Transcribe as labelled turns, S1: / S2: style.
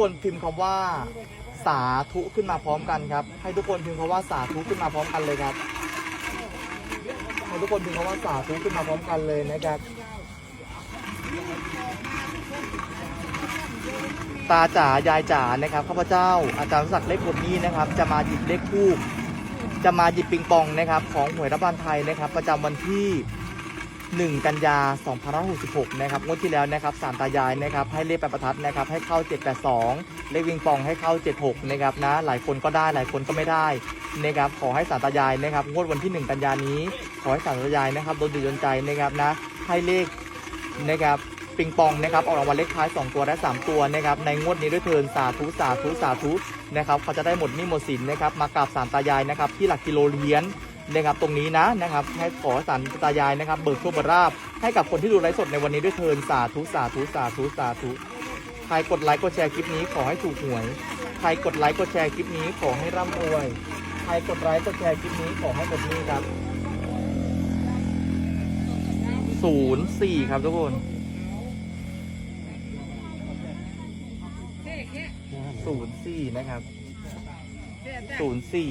S1: คนพิมพ์คำว่าสาธุขึ้นมาพร้อมกันครับ ให้ทุกคนพิมพ์คำว่าสาธุขึ้นมาพร้อมกันเลยครับให้ทุกคนพิมพ์คำว่าสาธุขึ้นมาพร้อมกันเลยนะครับ ตาจ๋ายายจ๋านะครับข้าพเจ้า อาจารย์ศักดิ์เล็กบทนี้นะครับ จะมาหยิบเลขคู่จะมาหยิบปิงปองนะครับ ของหวยรัฐบาลไทยนะครับ ประจำวันที่ 1 กันยา2566 นะครับ งวดที่แล้วนะครับสามตายายนะครับ ให้เลขแปดประทัดนะครับ ให้เข้า 782 เลขวิงปองให้เข้า 76 นะครับนะ หลายคนก็ได้ หลายคนก็ไม่ได้นะครับ ขอให้สามตายายนะครับ งวดวันที่ 1 กันยานี้ ขอให้สามตายายนะครับโดนดีโดนใจนะครับนะ ให้เลขนะครับปิงปองนะครับออกรางวัลเลขท้าย 2 ตัวและ 3 ตัวนะครับในงวดนี้ด้วยเทินสาธุสาธุสาธุนะครับเขาจะได้หมดหนี้หมดสินนะครับมากราบสามตายายนะครับที่หลักกิโลเหรียญ นะครับตรงนี้นะนะครับให้ขอสันตายายนะครับ เบิกโชคบราบให้กับคนที่ดูไลฟ์สดในวันนี้ด้วยเทินสาธุสาธุสาธุสาธุใครกดไลค์กดแชร์คลิปนี้ขอให้ถูกหวยใครกดไลค์กดแชร์คลิปนี้ขอให้ร่ำรวยใครกดไลค์กดแชร์คลิปนี้ขอให้หมดหนี้ครับศูนย์สี่ครับทุกคนศูนย์สี่นะครับศูนย์สี่